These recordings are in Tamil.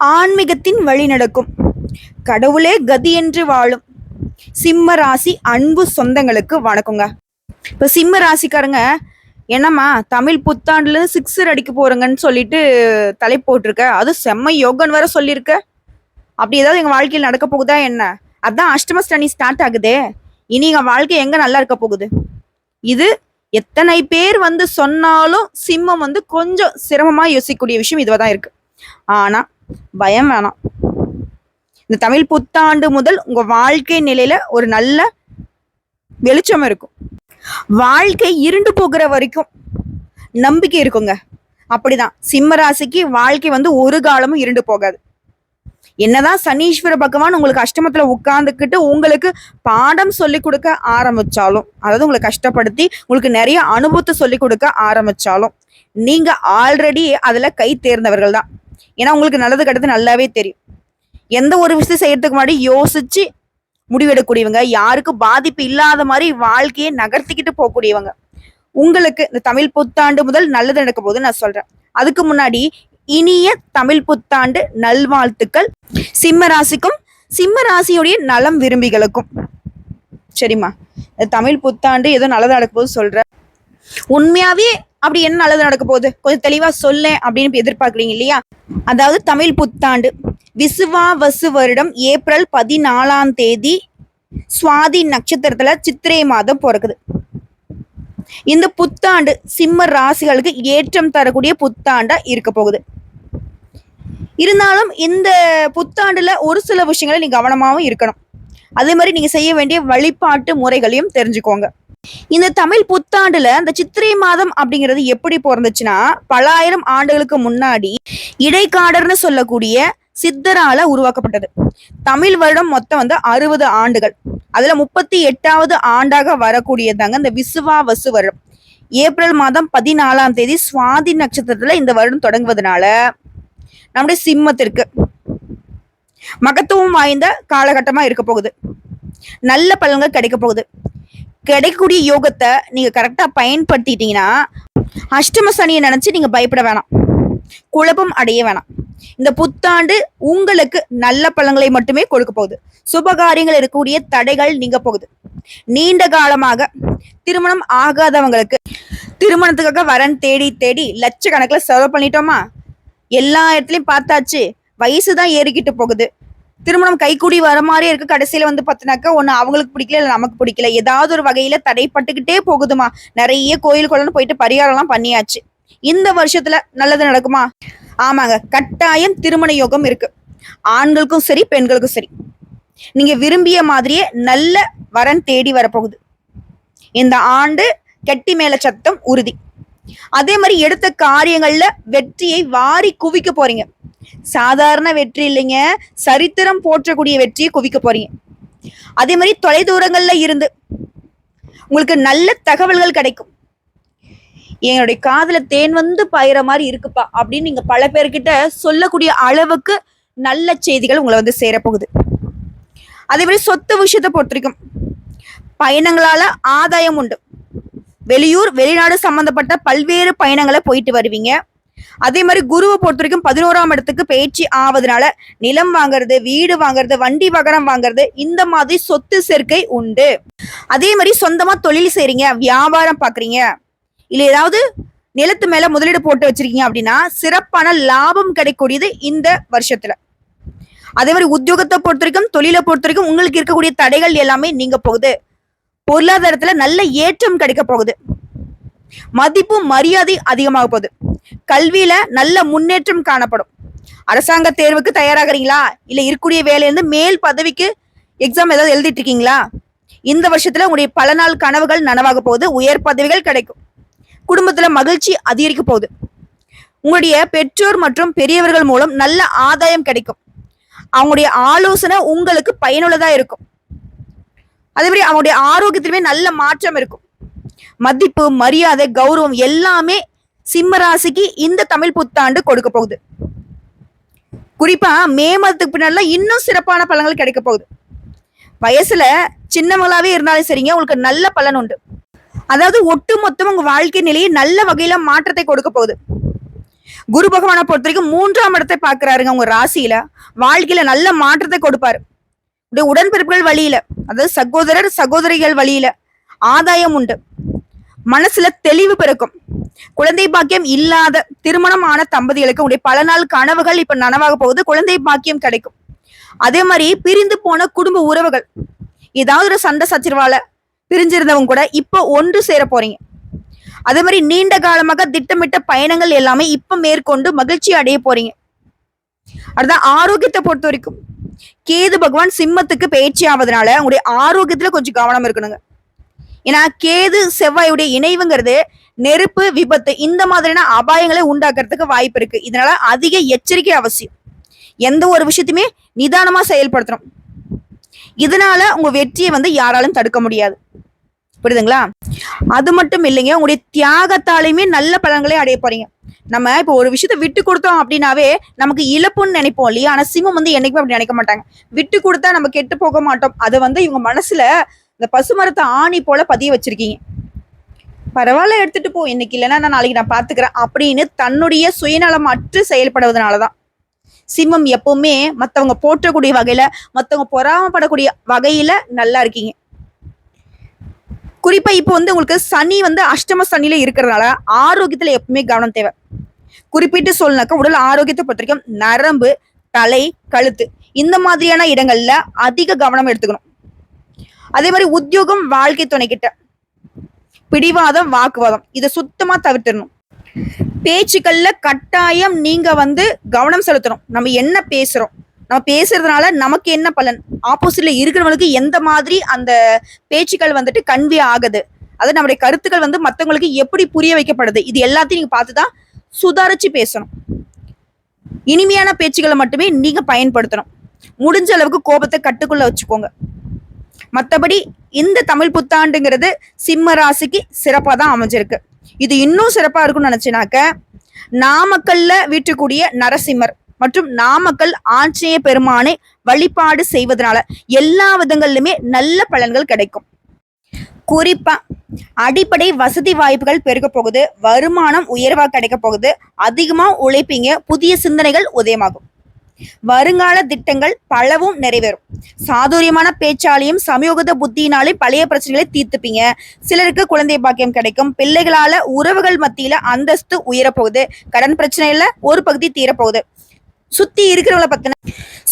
ஆன்மீகத்தின் வழி நடக்கும். கடவுளே கதி என்று வாழும். சிம்ம ராசி அன்பு சொந்தங்களுக்கு வணக்கங்க. இப்போ சிம்ம ராசிக்காரங்க என்னம்மா தமிழ் புத்தாண்டுல சிக்ஸர் அடிக்க போறங்கன்னு சொல்லிட்டு தலை போட்டிருக்க. அது செம்ம யோகன் வர சொல்லியிருக்க. அப்படி ஏதாவது எங்க வாழ்க்கையில் நடக்க போகுதா என்ன? அதான் அஷ்டம ஸ்டனி ஸ்டார்ட் ஆகுதே. இனி எங்க வாழ்க்கை எங்க நல்லா இருக்க போகுது? இது எத்தனை பேர் வந்து சொன்னாலும் சிம்மம் வந்து கொஞ்சம் சிரமமா யோசிக்கக்கூடிய விஷயம் இதுவா தான் இருக்கு. ஆனா பயம் வேணாம். இந்த தமிழ் புத்தாண்டு முதல் உங்க வாழ்க்கை நிலையில ஒரு நல்ல வெளிச்சம் இருக்கும். வாழ்க்கை இருண்டு போகிற வரைக்கும் நம்பிக்கை இருக்குங்க. அப்படிதான். சிம்ம ராசிக்கு வாழ்க்கை வந்து ஒரு காலமும் இருண்டு போகாது. என்னதான் சனீஸ்வர பகவான் உங்களுக்கு அஷ்டமத்துல உட்கார்ந்துக்கிட்டு உங்களுக்கு பாடம் சொல்லி கொடுக்க ஆரம்பிச்சாலும் அதாவது உங்களை கஷ்டப்படுத்தி உங்களுக்கு நிறைய அனுபவத்தை சொல்லி கொடுக்க ஆரம்பிச்சாலும் நீங்க ஆல்ரெடி அதுல கை தேர்ந்தவர்கள் தான் ஏன்னா உங்களுக்கு நல்லது கெட்டது நல்லாவே தெரியும். எந்த ஒரு விஷயம் செய்யறதுக்கு முன்னாடி யோசிச்சு முடிவெடுக்கக்கூடியவங்க யாருக்கு பாதிப்பு இல்லாத மாதிரி வாழ்க்கையை நகர்த்திக்கிட்டு போகக்கூடியவங்க. உங்களுக்கு இந்த தமிழ் புத்தாண்டு முதல் நல்லது நடக்க போது நான் சொல்றேன். அதுக்கு முன்னாடி இனிய தமிழ் புத்தாண்டு நல்வாழ்த்துக்கள். சிம்ம ராசிக்கும் சிம்ம ராசியுடைய நலம் விரும்பிகளுக்கும். சரிம்மா. தமிழ் புத்தாண்டு ஏதோ நல்லது நடக்க போது சொல்றேன். உண்மையாவே அப்படி என்ன நல்லது நடக்க போகுது? கொஞ்சம் தெளிவா சொல்லேன் அப்படின்னு எதிர்பார்க்குறீங்க இல்லையா? அதாவது தமிழ் புத்தாண்டு. விசுவாவசு வருடம் ஏப்ரல் பதினாலாம் தேதி சுவாதி நட்சத்திரத்துல சித்திரை மாதம் பிறக்குது. இந்த புத்தாண்டு சிம்ம ராசிகளுக்கு ஏற்றம் தரக்கூடிய புத்தாண்டா இருக்க போகுது. இருந்தாலும் இந்த புத்தாண்டுல ஒரு சில விஷயங்களை நீங்க கவனமாகவும் இருக்கணும். அதே மாதிரி நீங்க செய்ய வேண்டிய வழிபாட்டு முறைகளையும் தெரிஞ்சுக்கோங்க. இந்த தமிழ் புத்தாண்டுல அந்த சித்திரை மாதம் அப்படிங்கிறது எப்படி பிறந்துச்சுன்னா பல ஆயிரம் ஆண்டுகளுக்கு முன்னாடி இடைக்காடர்னு சொல்லக்கூடிய சித்தரால உருவாக்கப்பட்டது. தமிழ் வருடம் மொத்தம் வந்து அறுபது ஆண்டுகள். அதுல முப்பத்தி எட்டாவது ஆண்டாக வரக்கூடியதாங்க இந்த விசுவாவசு வருடம். ஏப்ரல் மாதம் பதினாலாம் தேதி சுவாதி நட்சத்திரத்துல இந்த வருடம் தொடங்குவதனால நம்முடைய சிம்மத்திற்கு மகத்துவம் வாய்ந்த காலகட்டமா இருக்க போகுது. நல்ல பலன்கள் கிடைக்க போகுது. கிடைக்கக்கூடிய யோகத்தை நீங்க கரெக்டா பயன்படுத்திட்டீங்கன்னா அஷ்டம சனியை நினைச்சு நீங்க பயப்பட வேணாம். குழப்பம் அடைய வேணாம். இந்த புத்தாண்டு உங்களுக்கு நல்ல பழங்களை மட்டுமே கொடுக்க போகுது. சுபகாரியங்கள் இருக்கக்கூடிய தடைகள் நீங்க போகுது. நீண்ட காலமாக திருமணம் ஆகாதவங்களுக்கு திருமணத்துக்காக வரன் தேடி தேடி லட்சக்கணக்கில் செலவு பண்ணிட்டோமா? எல்லா இடத்துலயும் பார்த்தாச்சு. வயசு தான் ஏறிக்கிட்டு போகுது. திருமணம் கைக்கூடி வர மாதிரி இருக்கு. கடைசியில வந்து பார்த்தினாக்கா ஒண்ணு அவங்களுக்கு பிடிக்கல இல்லை நமக்கு பிடிக்கல. ஏதாவது ஒரு வகையில தடைப்பட்டுக்கிட்டே போகுதுமா. நிறைய கோயில் குளம்னு போயிட்டு பரிகாரம்லாம் பண்ணியாச்சு. இந்த வருஷத்துல நல்லது நடக்குமா? ஆமாங்க. கட்டாயம் திருமண யோகம் இருக்கு. ஆண்களுக்கும் சரி பெண்களுக்கும் சரி. நீங்க விரும்பிய மாதிரியே நல்ல வரன் தேடி வரப்போகுது. இந்த ஆண்டு கெட்டி மேல சத்தம் உறுதி. அதே மாதிரி எடுத்த காரியங்கள்ல வெற்றியை வாரி குவிக்க போறீங்க. சாதாரண வெற்றி இல்லைங்க. சரித்திரம் போற்றக்கூடிய வெற்றியை குவிக்க போறீங்க. அதே மாதிரி தொலைதூரங்கள்ல இருந்து உங்களுக்கு நல்ல தகவல்கள் கிடைக்கும். என்னுடைய காதல தேன் வந்து பாயிற மாதிரி இருக்குப்பா அப்படின்னு நீங்க பல பேர்கிட்ட சொல்லக்கூடிய அளவுக்கு நல்ல செய்திகள் உங்களை வந்து சேரப்போகுது. அதே மாதிரி சொத்து விஷயத்தை பொறுத்த வரைக்கும் பயணங்களால ஆதாயம் உண்டு. வெளியூர் வெளிநாடு சம்பந்தப்பட்ட பல்வேறு பயணங்களை போயிட்டு வருவீங்க. அதே மாதிரி குருவை பொறுத்த வரைக்கும் பதினோராம் இடத்துக்கு பயிற்சி ஆவதனால நிலம் வாங்குறது வீடு வாங்குறது வண்டி வாகனம் வாங்குறது இந்த மாதிரி சொத்து சேர்க்கை உண்டு. அதே மாதிரி சொந்தமா தொழில் செய்றீங்க வியாபாரம் பாக்குறீங்க இல்ல ஏதாவது நிலத்து மேல முதலீடு போட்டு வச்சிருக்கீங்க அப்படின்னா சிறப்பான லாபம் கிடைக்கூடியது இந்த வருஷத்துல. அதே மாதிரி உத்தியோகத்தை பொறுத்த வரைக்கும் தொழிலை பொறுத்த வரைக்கும் உங்களுக்கு இருக்கக்கூடிய தடைகள் எல்லாமே நீங்க போகுது. பொருளாதாரத்துல நல்ல ஏற்றம் கிடைக்க போகுது. மதிப்பு மரியாதை அதிகமாக போகுது. கல்வியில நல்ல முன்னேற்றம் காணப்படும். அரசாங்க தேர்வுக்கு தயாராகிறீங்களா? இல்ல இருக்கக்கூடிய வேலையிலிருந்து மேல் பதவிக்கு எக்ஸாம் ஏதாவது எழுதிட்டு இருக்கீங்களா? இந்த வருஷத்துல உங்களுடைய பல நாள் கனவுகள் நனவாக போகுது. உயர் பதவிகள் கிடைக்கும். குடும்பத்துல மகிழ்ச்சி அதிகரிக்க போகுது. உங்களுடைய பெற்றோர் மற்றும் பெரியவர்கள் மூலம் நல்ல ஆதாயம் கிடைக்கும். அவங்களுடைய ஆலோசனை உங்களுக்கு பயனுள்ளதா இருக்கும். அதே மாதிரி அவங்களுடைய ஆரோக்கியத்திலுமே நல்ல மாற்றம் இருக்கும். மதிப்பு மரியாதை கௌரவம் எல்லாமே சிம்ம ராசிக்கு இந்த தமிழ் புத்தாண்டு கொடுக்க போகுது. குறிப்பா மே மாதத்துக்கு பின்னால இன்னும் சிறப்பான பலன்கள் கிடைக்க போகுது. வயசுல சின்னவங்களாவே இருந்தாலும் சரிங்க உங்களுக்கு நல்ல பலன் உண்டு. அதாவது ஒட்டு மொத்தம் உங்க வாழ்க்கை நிலையை நல்ல வகையில மாற்றத்தை கொடுக்க போகுது. குரு பகவானை பொறுத்த வரைக்கும் மூன்றாம் இடத்தை பார்க்கறாருங்க உங்க ராசியில. வாழ்க்கையில நல்ல மாற்றத்தை கொடுப்பாரு. உடைய உடன்பிறப்புகள் வழியில அதாவது சகோதரர் சகோதரிகள் வழியில ஆதாயம் உண்டு. மனசுல தெளிவு பிறக்கும். குழந்தை பாக்கியம் இல்லாத திருமணம் ஆன தம்பதிகளுக்கு உடைய பல நாள் கனவுகள் இப்ப நனவாக போகுது குழந்தை பாக்கியம் கிடைக்கும். அதே மாதிரி பிரிந்து போன குடும்ப உறவுகள் ஏதாவது ஒரு சண்டை சச்சரவால பிரிஞ்சிருந்தவங்க கூட இப்போ ஒன்று சேர போறீங்க. அதே மாதிரி நீண்ட காலமாக திட்டமிட்ட பயணங்கள் எல்லாமே இப்ப மேற்கொண்டு மகிழ்ச்சி அடைய போறீங்க. அடுத்த ஆரோக்கியத்தை பொறுத்த வரைக்கும் கேது பகவான் சிம்மத்துக்கு பயிற்சி ஆவதனால உங்களுடைய ஆரோக்கியத்துல கொஞ்சம் கவனம் இருக்கணுங்க. ஏன்னா கேது செவ்வாயுடைய இணைவுங்கிறது நெருப்பு விபத்து இந்த மாதிரியான அபாயங்களை உண்டாக்குறதுக்கு வாய்ப்பு இருக்கு. இதனால அதிக எச்சரிக்கை அவசியம். எந்த ஒரு விஷயத்தையுமே நிதானமா செயல்படுத்தணும். இதனால உங்க வெற்றியை வந்து யாராலும் தடுக்க முடியாது. புரியுதுங்களா? அது மட்டும் இல்லைங்க உங்களுடைய தியாகத்தாலையுமே நல்ல பலன்களை அடைய போறீங்க. நம்ம இப்போ ஒரு விஷயத்த விட்டு கொடுத்தோம் அப்படின்னாவே நமக்கு இழப்புன்னு நினைப்போம் இல்லையா? ஆனா சிம்மம் வந்து என்னைக்குமே அப்படி நினைக்க மாட்டாங்க. விட்டு கொடுத்தா நம்ம கெட்டு போக மாட்டோம். அதை வந்து இவங்க மனசுல இந்த பசுமரத்தை ஆணி போல பதிய வச்சிருக்கீங்க. பரவாயில்ல எடுத்துட்டு போ. இன்னைக்கு இல்லைன்னா நான் நாளைக்கு நான் பாத்துக்கிறேன் அப்படின்னு தன்னுடைய சுயநலம் அற்று செயல்படுவதனாலதான். சிம்மம் எப்பவுமே மத்தவங்க போற்றக்கூடிய வகையில மத்தவங்க பொறாமப்படக்கூடிய வகையில நல்லா இருக்கீங்க. குறிப்பா இப்போ வந்து உங்களுக்கு சனி வந்து அஷ்டம சனியில இருக்கிறதுனால ஆரோக்கியத்துல எப்பவுமே கவனம் தேவை. குறிப்பிட்டு சொல்லினாக்கா உடல் ஆரோக்கியத்தை பொறுத்த வரைக்கும் நரம்பு தலை கழுத்து இந்த மாதிரியான இடங்கள்ல அதிக கவனம் எடுத்துக்கணும். அதே மாதிரி உத்தியோகம் வாழ்க்கை துணை கிட்ட பிடிவாதம் வாக்குவாதம் இதை சுத்தமா தவிர்த்திடணும். பேச்சுக்கள்ல கட்டாயம் நீங்க வந்து கவனம் செலுத்தணும். நம்ம என்ன பேசுறோம்? நம்ம பேசுறதுனால நமக்கு என்ன பலன்? ஆப்போசிட்ல இருக்கிறவங்களுக்கு எந்த மாதிரி அந்த பேச்சுக்கள் வந்துட்டு கன்வே ஆகுது? அது நம்முடைய கருத்துக்கள் வந்து மற்றவங்களுக்கு எப்படி புரிய வைக்கப்படுது? இது எல்லாத்தையும் நீங்க பார்த்துதான் சுதாரிச்சு பேசணும். இனிமையான பேச்சுக்களை மட்டுமே நீங்க பயன்படுத்தணும். முடிஞ்ச அளவுக்கு கோபத்தை கட்டுக்குள்ள வச்சுக்கோங்க. மற்றபடி இந்த தமிழ் புத்தாண்டுங்கிறது சிம்ம ராசிக்கு சிறப்பாக தான் அமைஞ்சிருக்கு. இது இன்னும் சிறப்பாக இருக்கும்னு நினச்சினாக்க நாமக்கல்ல வீட்டுக்கூடிய நரசிம்மர். மற்றும் நாமக்கல் ஆஞ்சநேய பெருமானை வழிபாடு செய்வதனால எல்லா விதங்கள்லுமே நல்ல பலன்கள் கிடைக்கும். குறிப்பா அடிப்படை வசதி வாய்ப்புகள் பெருக போகுது வருமானம் உயர்வா கிடைக்க போகுது அதிகமா உழைப்பீங்க புதிய சிந்தனைகள் உதயமாகும். வருங்கால திட்டங்கள் பலவும் நிறைவேறும். சாதுரியமான பேச்சாலையும் சமயோகத புத்தியினாலே பழைய பிரச்சனைகளை தீர்த்துப்பீங்க. சிலருக்கு குழந்தை பாக்கியம் கிடைக்கும் பிள்ளைகளால உறவுகள் மத்தியில அந்தஸ்து உயரப்போகுது கடன் பிரச்சனையில ஒரு பகுதி தீரப்போகுது சுத்தி இருக்கிறவங்கள பத்தின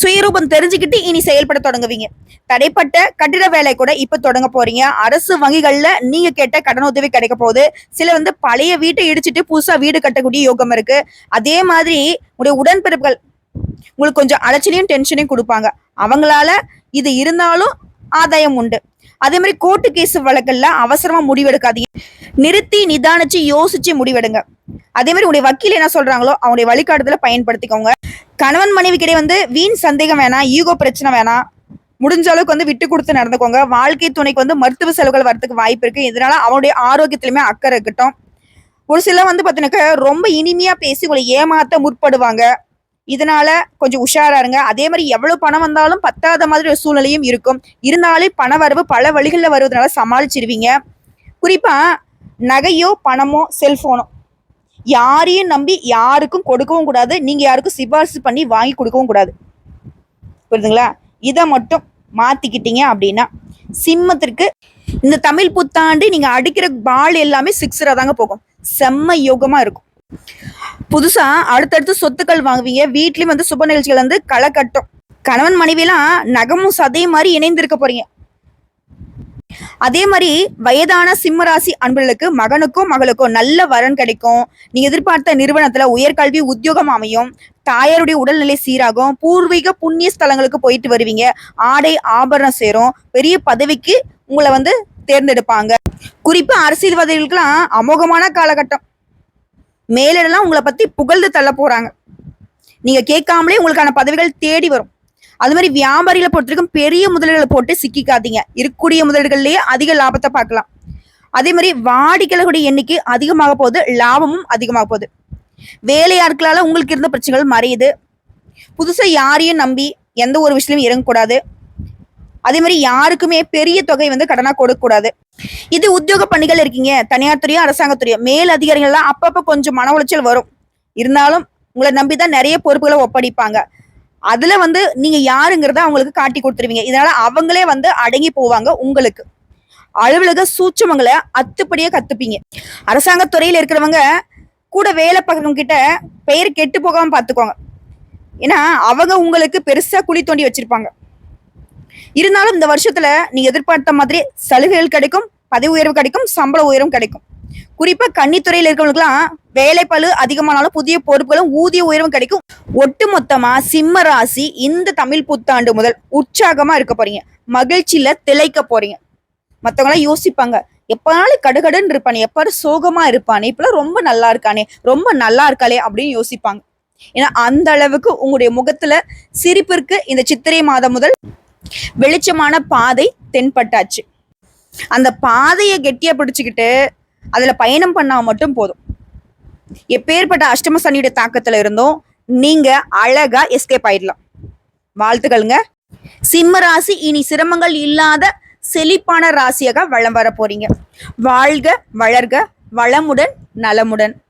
சுயரூபம் தெரிஞ்சுக்கிட்டு இனி செயல்பட தொடங்குவீங்க. தடைப்பட்ட கட்டிட வேலை கூட இப்ப தொடங்க போறீங்க. அரசு வங்கிகள்ல நீங்க கேட்ட கடன் உதவி கிடைக்க போகுது. சில வந்து பழைய வீட்டை இடிச்சிட்டு புதுசா வீடு கட்டக்கூடிய யோகம் இருக்கு. அதே மாதிரி உடைய உடன்பிறப்புகள் உங்களுக்கு கொஞ்சம் அலைச்சலையும் டென்ஷனையும் கொடுப்பாங்க. அவங்களால இது இருந்தாலும் ஆதாயம் உண்டு. அதே மாதிரி கோர்ட்டு கேஸ் வழக்கில் அவசரமா முடிவெடுக்காதீங்க. நிறுத்தி நிதானிச்சு யோசிச்சு முடிவெடுங்க. அதே மாதிரி உங்களுடைய வக்கீல் என்ன சொல்றாங்களோ அவங்களுடைய வழிகாட்டுதல பயன்படுத்திக்கோங்க. கணவன் மனைவிக்கிடையே வந்து வீண் சந்தேகம் வேணாம் ஈகோ பிரச்சனை வேணாம். முடிஞ்ச அளவுக்கு வந்து விட்டு கொடுத்து நடந்துக்கோங்க. வாழ்க்கை துணைக்கு வந்து மருத்துவ செலவுகள் வரதுக்கு வாய்ப்பு இருக்கு. இதனால அவனுடைய ஆரோக்கியத்திலுமே அக்கறை இருக்கட்டும். ஒரு சிலர் வந்து பார்த்தீங்கன்னாக்கா ரொம்ப இனிமையா பேசி உங்களை ஏமாத்த முற்படுவாங்க. இதனால கொஞ்சம் உஷாரா இருங்க. அதே மாதிரி எவ்வளவு பணம் வந்தாலும் பத்தாத மாதிரி ஒரு சூழ்நிலையும் இருக்கும். இருந்தாலே பண வரவு பல வழிகளில் வருவதனால சமாளிச்சிருவீங்க. குறிப்பா நகையோ பணமோ செல்போனோ யாரையும் நம்பி யாருக்கும் கொடுக்கவும் கூடாது. நீங்க யாருக்கும் சிபாரிசு பண்ணி வாங்கி கொடுக்கவும் கூடாது. புரியுதுங்களா? இதை மட்டும் மாத்திக்கிட்டீங்க அப்படின்னா சிம்மத்திற்கு இந்த தமிழ் புத்தாண்டு நீங்க அடிக்கிற பால் எல்லாமே சிக்ஸரா தாங்க போகும். செம்ம யோகமா இருக்கும். புதுசா அடுத்தடுத்து சொத்துக்கள் வாங்குவீங்க. வீட்லயும் வந்து சுப நிகழ்ச்சிகள் வந்து களை கட்டும் கணவன் மனைவிலாம் நகமும் சதையும் மாதிரி இணைந்திருக்க போறீங்க. அதே மாதிரி வயதான சிம்மராசி அன்பர்களுக்கு மகனுக்கும் மகளுக்கும் நல்ல வரன் கிடைக்கும். நீங்க எதிர்பார்த்த நிறுவனத்துல உயர்கல்வி உத்தியோகம் அமையும். தாயாருடைய உடல்நிலை சீராகும். பூர்வீக புண்ணிய ஸ்தலங்களுக்கு போயிட்டு வருவீங்க. ஆடை ஆபரணம் சேரும். பெரிய பதவிக்கு உங்களை வந்து தேர்ந்தெடுப்பாங்க. குறிப்பா அரசியல்வாதிகளுக்கெல்லாம் அமோகமான காலகட்டம். மேலிடலாம் உங்களை பத்தி புகழ்ந்து தள்ள போறாங்க. நீங்க கேட்காமலே உங்களுக்கான பதவிகள் தேடி வரும். அது மாதிரி வியாபாரிகளை பொறுத்திருக்கும் பெரிய முதலீடுகளை போட்டு சிக்கிக்காதீங்க. இருக்கக்கூடிய முதலீடுகள்லயே அதிக லாபத்தை பார்க்கலாம். அதே மாதிரி வாடிக்கையாளர்களுடைய எண்ணிக்கை அதிகமாக போகுது லாபமும் அதிகமாக போகுது. வேலையாட்களால உங்களுக்கு இருந்த பிரச்சனைகள் மறையுது. புதுசா யாரையும் நம்பி எந்த ஒரு விஷயமும் இறங்கக்கூடாது. அதே மாதிரி யாருக்குமே பெரிய தொகை வந்து கடனா கொடுக்க கூடாது. இது உத்தியோக பணிகள் இருக்கீங்க தனியார் துறையோ அரசாங்கத்துறையோ மேல் அதிகாரிகள்லாம் அப்பப்ப கொஞ்சம் மன உளைச்சல் வரும். இருந்தாலும் உங்களை நம்பி தான் நிறைய பொறுப்புகளை ஒப்படைப்பாங்க. அதுல வந்து நீங்க யாருங்கிறத அவங்களுக்கு காட்டி கொடுத்துருவீங்க. இதனால அவங்களே வந்து அடங்கி போவாங்க உங்களுக்கு. அலுவலக சூட்சமங்களை அத்துப்படியே கத்துப்பீங்க. அரசாங்க துறையில இருக்கிறவங்க கூட வேலை பார்க்கறவங்க கிட்ட பெயர் கெட்டு போகாம பாத்துக்கோங்க ஏன்னா அவங்க உங்களுக்கு பெருசா குழி தோண்டி வச்சிருப்பாங்க. இருந்தாலும் இந்த வருஷத்துல நீங்க எதிர்பார்த்த மாதிரி சலுகைகள் கிடைக்கும் பதவி உயர்வு கிடைக்கும் சம்பள உயர்வும் கிடைக்கும். குறிப்பா கன்னித்துறையில இருக்கிறவங்களுக்குலாம் வேலை பழு அதிகமானாலும் புதிய பொறுப்புகளும் ஊதிய உயர்வும் கிடைக்கும். ஒட்டு மொத்தமா சிம்ம ராசி இந்த தமிழ் புத்தாண்டு முதல் உற்சாகமா இருக்க போறீங்க. மகிழ்ச்சியில திளைக்க போறீங்க. மத்தவங்க எல்லாம் யோசிப்பாங்க எப்பனாலும் கடுகடுன்னு இருப்பானே எப்பாரு சோகமா இருப்பானே இப்பெல்லாம் ரொம்ப நல்லா இருக்கானே ரொம்ப நல்லா இருக்காளே அப்படின்னு யோசிப்பாங்க. ஏன்னா அந்த அளவுக்கு உங்களுடைய முகத்துல சிரிப்பிற்கு இந்த சித்திரை மாதம் முதல் வெளிச்சமான பாதை தென்பட்டாச்சு. அந்த பாதையை கெட்டியா பிடிச்சுக்கிட்டு அதுல பயணம் பண்ணா மட்டும் போதும். எப்பேற்பட்ட அஷ்டம சனியுடைய தாக்கத்துல இருந்தும் நீங்க அழகா எஸ்கேப் ஆயிடலாம். வாழ்த்துக்கள்ங்க. சிம்ம ராசி இனி சிரமங்கள் இல்லாத செழிப்பான ராசியாக வளம் வர போறீங்க. வாழ்க வளர்க வளமுடன் நலமுடன்.